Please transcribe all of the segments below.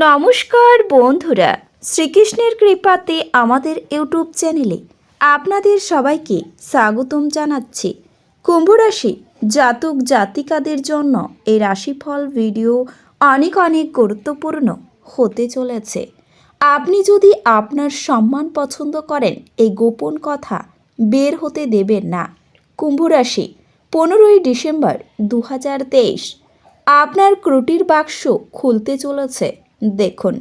নমস্কার বন্ধুরা, শ্রীকৃষ্ণের কৃপাতে আমাদের ইউটিউব চ্যানেলে আপনাদের সবাইকে স্বাগতম জানাচ্ছি। কুম্ভ রাশি জাতক জাতিকাদের জন্য এই রাশিফল ভিডিও অনেক অনেক গুরুত্বপূর্ণ হতে চলেছে। আপনি যদি আপনার সম্মান পছন্দ করেন, এই গোপন কথা বের হতে দেবেন না। কুম্ভ রাশি পনেরোই ডিসেম্বর দু হাজার তেইশ। আপনার ক্রুটির বাক্স খুলতে চলেছে। দেখুন,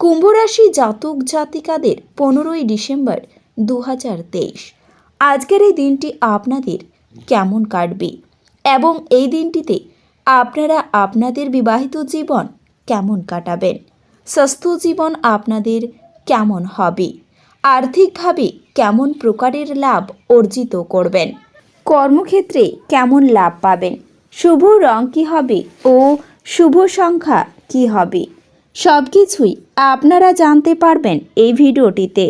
কুম্ভরাশি জাতক জাতিকাদের পনেরোই ডিসেম্বর দু হাজার তেইশ। আজকের এই দিনটি আপনাদের কেমন কাটবে এবং এই দিনটিতে আপনারা আপনাদের বিবাহিত জীবন কেমন কাটাবেন স্বাস্থ্য জীবন আপনাদের কেমন হবে, আর্থিকভাবে কেমন প্রকারের লাভ অর্জিত করবেন, কর্মক্ষেত্রে কেমন লাভ পাবেন, শুভ রং কী হবে ও শুভ সংখ্যা কী হবে। সব কিছুই আপনারা জানতে পারবেন এই ভিডিওটিতে।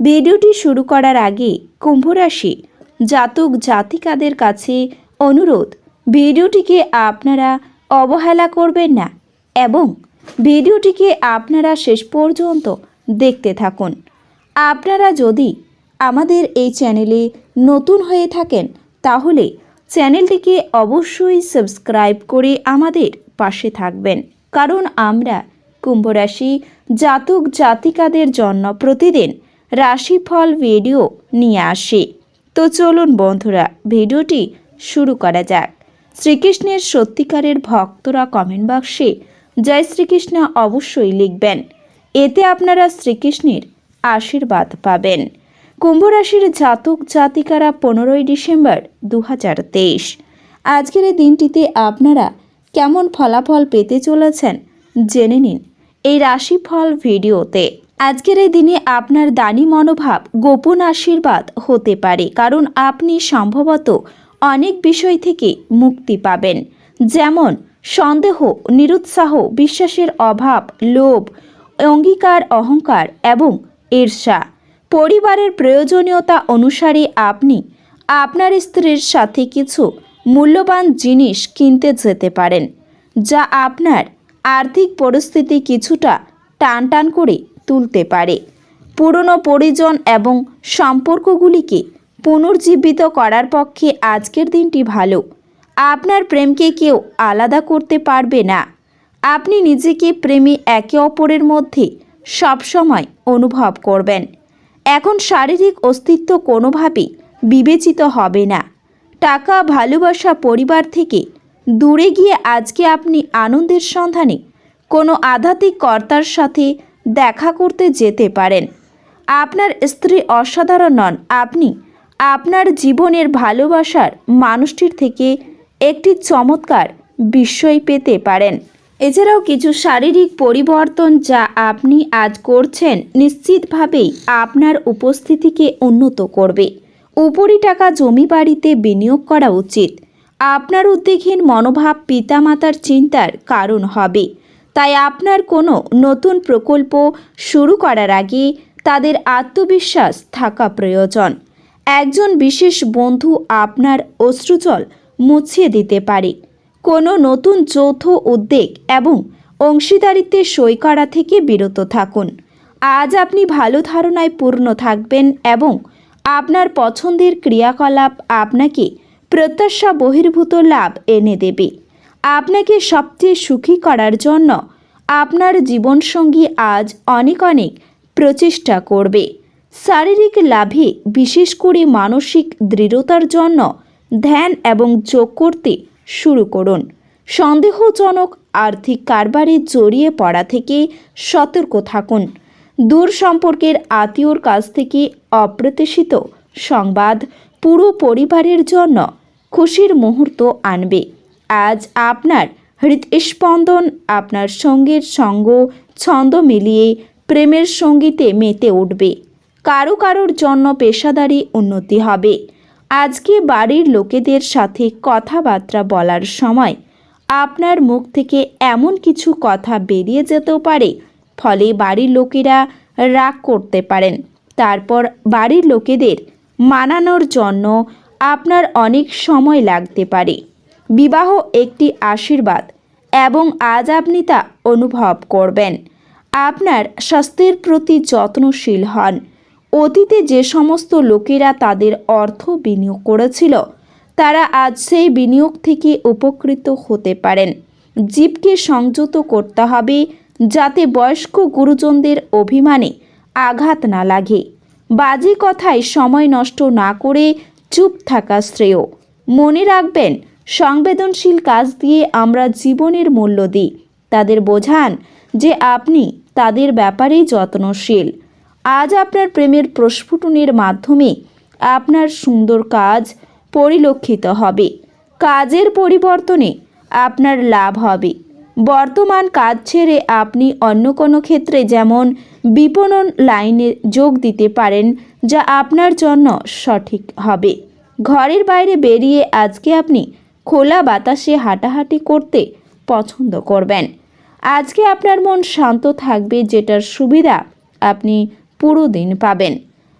ভিডিওটি শুরু করার আগে কুম্ভরাশি জাতক জাতিকাদের কাছে অনুরোধ, ভিডিওটিকে আপনারা অবহেলা করবেন না এবং ভিডিওটিকে আপনারা শেষ পর্যন্ত দেখতে থাকুন। আপনারা যদি আমাদের এই চ্যানেলে নতুন হয়ে থাকেন, তাহলে চ্যানেলটিকে অবশ্যই সাবস্ক্রাইব করে আমাদের পাশে থাকবেন। কারণ আমরা কুম্ভ রাশি জাতক জাতিকাদের জন্য প্রতিদিন রাশিফল ভিডিও নিয়ে আসে। তো চলুন বন্ধুরা, ভিডিওটি শুরু করা যাক। শ্রীকৃষ্ণের সত্যিকারের ভক্তরা কমেন্ট বাক্সে জয় শ্রীকৃষ্ণ অবশ্যই লিখবেন। এতে আপনারা শ্রীকৃষ্ণের আশীর্বাদ পাবেন। কুম্ভ রাশির জাতক জাতিকারা পনেরোই ডিসেম্বর দু হাজার তেইশ। আজকের এই দিনটিতে আপনারা কেমন ফলাফল পেতে চলেছেন জেনে নিন। এই রাশিফল ভিডিওতে। আজকের এই দিনে আপনার দানি মনোভাব গোপন আশীর্বাদ হতে পারে, কারণ আপনি সম্ভবত অনেক বিষয় থেকে মুক্তি পাবেন। যেমন, সন্দেহ, নিরুৎসাহ, বিশ্বাসের অভাব, লোভ, অঙ্গীকার, অহংকার এবং ঈর্ষা। পরিবারের প্রয়োজনীয়তা অনুসারে আপনি আপনার স্ত্রীর সাথে কিছু মূল্যবান জিনিস কিনতে যেতে পারেন, যা আপনার আর্থিক পরিস্থিতি কিছুটা টান টান করে তুলতে পারে। পুরনো পরিজন এবং সম্পর্কগুলিকে পুনর্জীবিত করার পক্ষে আজকের দিনটি ভালো। আপনার প্রেমকে কেউ আলাদা করতে পারবে না। আপনি নিজেকে প্রেমী একে অপরের মধ্যে সবসময় অনুভব করবেন। এখন শারীরিক অস্তিত্ব কোনোভাবেই বিবেচিত হবে না। টাকা, ভালোবাসা, পরিবার থেকে দূরে গিয়ে আজকে আপনি আনন্দের সন্ধানে কোনো আধ্যাত্মিক কর্তার সাথে দেখা করতে যেতে পারেন। আপনার স্ত্রী অসাধারণ নন। আপনি আপনার জীবনের ভালোবাসার মানুষটির থেকে একটি চমৎকার বিস্ময় পেতে পারেন। এছাড়াও কিছু শারীরিক পরিবর্তন যা আপনি আজ করছেন নিশ্চিতভাবেই আপনার উপস্থিতিকে উন্নত করবে। উপরি টাকা জমি বাড়িতে বিনিয়োগ করা উচিত। আপনার উদ্বেগহীন মনোভাব পিতামাতার চিন্তার কারণ হবে। তাই আপনার কোনো নতুন প্রকল্প শুরু করার আগে তাদের আত্মবিশ্বাস থাকা প্রয়োজন। একজন বিশেষ বন্ধু আপনার অশ্রুচল মুছিয়ে দিতে পারে। কোনো নতুন যৌথ উদ্যোগ এবং অংশীদারিত্বে সই করা থেকে বিরত থাকুন। আজ আপনি ভালো ধারণায় পূর্ণ থাকবেন এবং আপনার পছন্দের ক্রিয়াকলাপ আপনাকে প্রত্যাশা বহির্ভূত লাভ এনে দেবে। আপনাকে সবচেয়ে সুখী করার জন্য আপনার জীবনসঙ্গী আজ অনেক অনেক প্রচেষ্টা করবে। শারীরিক লাভে বিশেষ করে মানসিক দৃঢ়তার জন্য ধ্যান এবং যোগ করতে শুরু করুন। সন্দেহজনক আর্থিক কারবারে জড়িয়ে পড়া থেকে সতর্ক থাকুন। দূর সম্পর্কের আত্মীয়র কাছ থেকে অপ্রত্যাশিত সংবাদ পুরো পরিবারের জন্য খুশির মুহূর্ত আনবে। আজ আপনার হৃদস্পন্দন আপনার সঙ্গীর সঙ্গ, ছন্দ মিলিয়ে প্রেমের সঙ্গীতে মেতে উঠবে। কারও কারোর জন্য পেশাদারি উন্নতি হবে। আজকে বাড়ির লোকেদের সাথে কথাবার্তা বলার সময় আপনার মুখ থেকে এমন কিছু কথা বেরিয়ে যেতেও পারে, ফলে বাড়ির লোকেরা রাগ করতে পারেন। তারপর বাড়ির লোকেদের মানানোর জন্য আপনার অনেক সময় লাগতে পারে। বিবাহ একটি আশীর্বাদ এবং আজ আপনি তা অনুভব করবেন। আপনার স্বাস্থ্যের প্রতি যত্নশীল হন। অতীতে যে সমস্ত লোকেরা তাদের অর্থ বিনিয়োগ করেছিল, তারা আজ সেই বিনিয়োগ থেকে উপকৃত হতে পারেন। জীবকে সংযত করতে হবে যাতে বয়স্ক গুরুজনদের অভিমানে আঘাত না লাগে। বাজে কথায় সময় নষ্ট না করে চুপ থাকা শ্রেয়। মনে রাখবেন, সংবেদনশীল কাজ দিয়ে আমরা জীবনের মূল্য দিই। তাদের বোঝান যে আপনি তাদের ব্যাপারেই যত্নশীল। আজ আপনার প্রেমের প্রস্ফুটনের মাধ্যমে আপনার সুন্দর কাজ পরিলক্ষিত হবে। কাজের পরিবর্তনে আপনার লাভ হবে। বর্তমান কাজ ছেড়ে আপনি অন্য কোনো ক্ষেত্রে যেমন বিপণন লাইনে যোগ দিতে পারেন যা আপনার জন্য সঠিক হবে। ঘরের বাইরে বেরিয়ে আজকে আপনি খোলা বাতাসে হাঁটাহাঁটি করতে পছন্দ করবেন। আজকে আপনার মন শান্ত থাকবে, যেটার সুবিধা আপনি পুরো দিন পাবেন।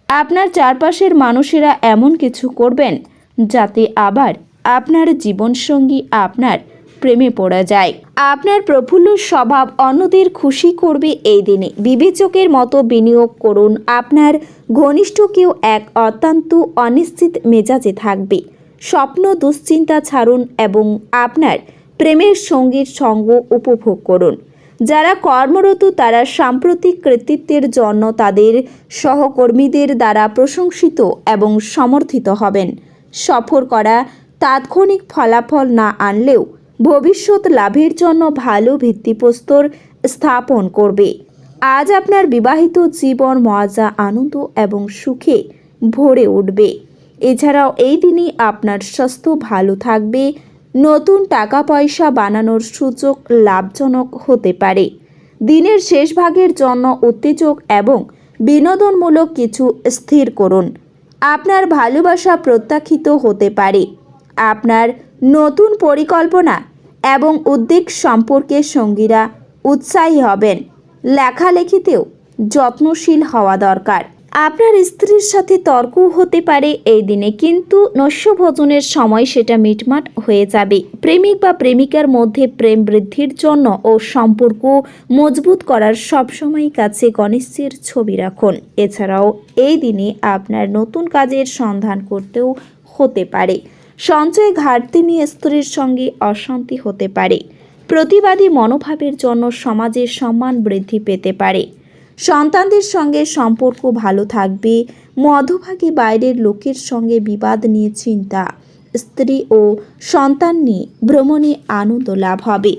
আপনার চারপাশের মানুষেরা এমন কিছু করবেন, যাতে আবার আপনার জীবনসঙ্গী আপনার প্রেমে পড়া যায়। আপনার প্রফুল্ল স্বভাব অন্যদের খুশি করবে এই দিনে। বিবেচকের মতো বিনিয়োগ করুন। আপনার ঘনিষ্ঠ কেউ এক অত্যন্ত অনিশ্চিত মেজাজে থাকবে। স্বপ্ন দুশ্চিন্তা ছাড়ুন এবং আপনার প্রেমের সঙ্গীর সঙ্গ উপভোগ করুন। যারা কর্মরত, তারা সাম্প্রতিক কৃতিত্বের জন্য তাদের সহকর্মীদের দ্বারা প্রশংসিত এবং সমর্থিত হবেন। সফর করা তাৎক্ষণিক ফলাফল না আনলেও ভবিষ্যৎ লাভের জন্য ভালো ভিত্তিপ্রস্তর স্থাপন করবে। আজ আপনার বিবাহিত জীবন মজা, আনন্দ এবং সুখে ভরে উঠবে। এছাড়াও এই দিনই আপনার স্বাস্থ্য ভালো থাকবে। নতুন টাকা পয়সা বানানোর সুযোগ লাভজনক হতে পারে। দিনের শেষ ভাগের জন্য উত্তেজক এবং বিনোদনমূলক কিছু স্থির করুন। আপনার ভালোবাসা প্রত্যাখ্যিত হতে পারে। আপনার নতুন পরিকল্পনা এবং উদ্বেগ সম্পর্কে সঙ্গীরা উৎসাহী হবেন। লেখালেখিতেও যত্নশীল হওয়া দরকার। আপনার স্ত্রীর সাথে তর্ক হতে পারে এই দিনে, কিন্তু নস্যভোজনের সময় সেটা মিটমাট হয়ে যাবে। প্রেমিক বা প্রেমিকার মধ্যে প্রেম বৃদ্ধির জন্য ও সম্পর্ক মজবুত করার সবসময় কাছে গণেশের ছবি রাখুন। এছাড়াও এই দিনে আপনার নতুন কাজের সন্ধান করতেও হতে পারে। সঞ্চয় ঘাটতি নিয়ে স্ত্রীর সঙ্গে অশান্তি হতে পারে। প্রতিবাদী মনোভাবের জন্য সমাজের সম্মান বৃদ্ধি পেতে পারে। সন্তানদের সঙ্গে সম্পর্ক ভালো থাকবে, মধ্যভাগে বাইরের লোকের সঙ্গে বিবাদ নিয়ে চিন্তা, স্ত্রী ও সন্তান নিয়ে ভ্রমণে আনন্দ লাভ হবে।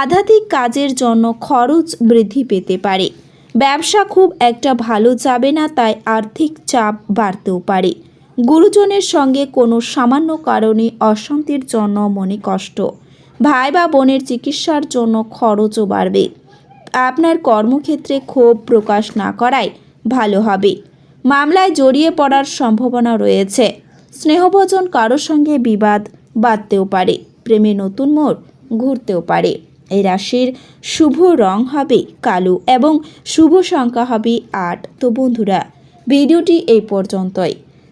আধ্যাত্মিক কাজের জন্য খরচ বৃদ্ধি পেতে পারে। ব্যবসা খুব একটা ভালো যাবে না, তাই আর্থিক চাপ বাড়তেও পারে। গুরুজনের সঙ্গে কোনো সামান্য কারণে অশান্তির জন্য মনে কষ্ট। ভাই বা বোনের চিকিৎসার জন্য খরচও বাড়বে। আপনার কর্মক্ষেত্রে ক্ষোভ প্রকাশ না করাই ভালো হবে। মামলায় জড়িয়ে পড়ার সম্ভাবনা রয়েছে। স্নেহভোজন কারও সঙ্গে বিবাদ বাঁধতেও পারে। প্রেমে নতুন মোড় ঘুরতেও পারে। এই রাশির শুভ রং হবে কালো এবং শুভ সংখ্যা হবে আট। তো বন্ধুরা, ভিডিওটি এই পর্যন্তই।